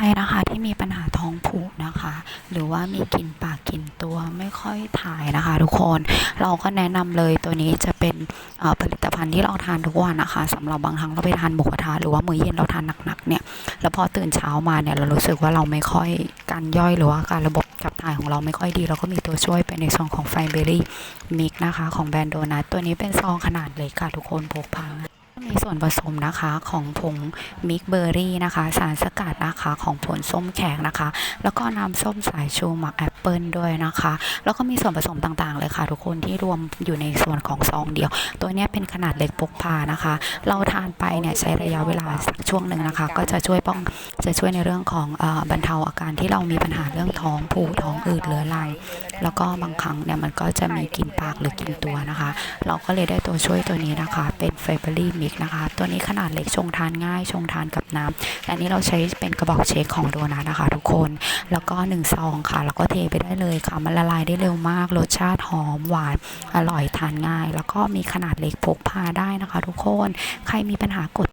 รนะคะที่มีปัญหาท้องผูกนะคะ หรือว่ามีกลิ่นปากกลิ่นตัวไม่ค่อยถ่ายนะคะ ทุกคนเราก็แนะนำเลยตัวนี้จะเป็นผลิตภัณฑ์ที่เราทานทุกวันนะคะสำหรับบางครั้งเราไปทานหมูกระทะหรือว่ามื้อเย็นเราทานหนักๆเนี่ยแล้วพอตื่นเช้ามาเนี่ยเรารู้สึกว่าเราไม่ค่อยการย่อยหรือว่าการระบบขับถ่ายของเราไม่ค่อยดี เราก็มีตัวช่วยเป็นในซองของไฟเบอรี่มิกนะคะ ของแบรนด์โดนัทตัวนี้เป็นซองขนาดเล็กค่ะทุกคนพกพา มีส่วนผสมนะคะของผงมิกเบอร์รี่นะคะ สารสกัดนะคะของผลส้มแขกนะคะ แล้วก็น้ำส้มสายชูหมักแอป เปิลด้วยนะคะ แล้วก็มีส่วนผสมต่างๆ เลยค่ะ ทุกคนที่รวมอยู่ในส่วนของซองเดียว ตัวนี้เป็นขนาดเล็กพกพานะคะ เราทานไปเนี่ยใช้ระยะเวลาสักช่วงหนึ่งนะคะ ก็จะช่วยป้องจะช่วยในเรื่องของอบรรเทาอาการที่เรามีปัญหาเรื่องท้องผูกท้องอืดเรื้อรังแล้วก็บางครั้งเนี่ยมันก็จะมีกินปากหรือกินตัวนะคะ เราก็เลยได้ตัวช่วยตัวนี้นะคะ เป็นไฟเบอรี่มิกนะคะ ตัวนี้ขนาดเล็กชงทานง่ายชงทานกับน้ำและนี้เราใช้เป็นกระบอกเชคของโดนัทนะคะ ทุกคน แล้วก็หนึ่งซองค่ะ แล้วก็เทไปได้เลยค่ะ มันละลายได้เร็วมาก รสชาติหอมหวาน อร่อยทานง่าย แล้วก็มีขนาดเล็กพกพาได้นะคะ ทุกคน ใครมีปัญหากด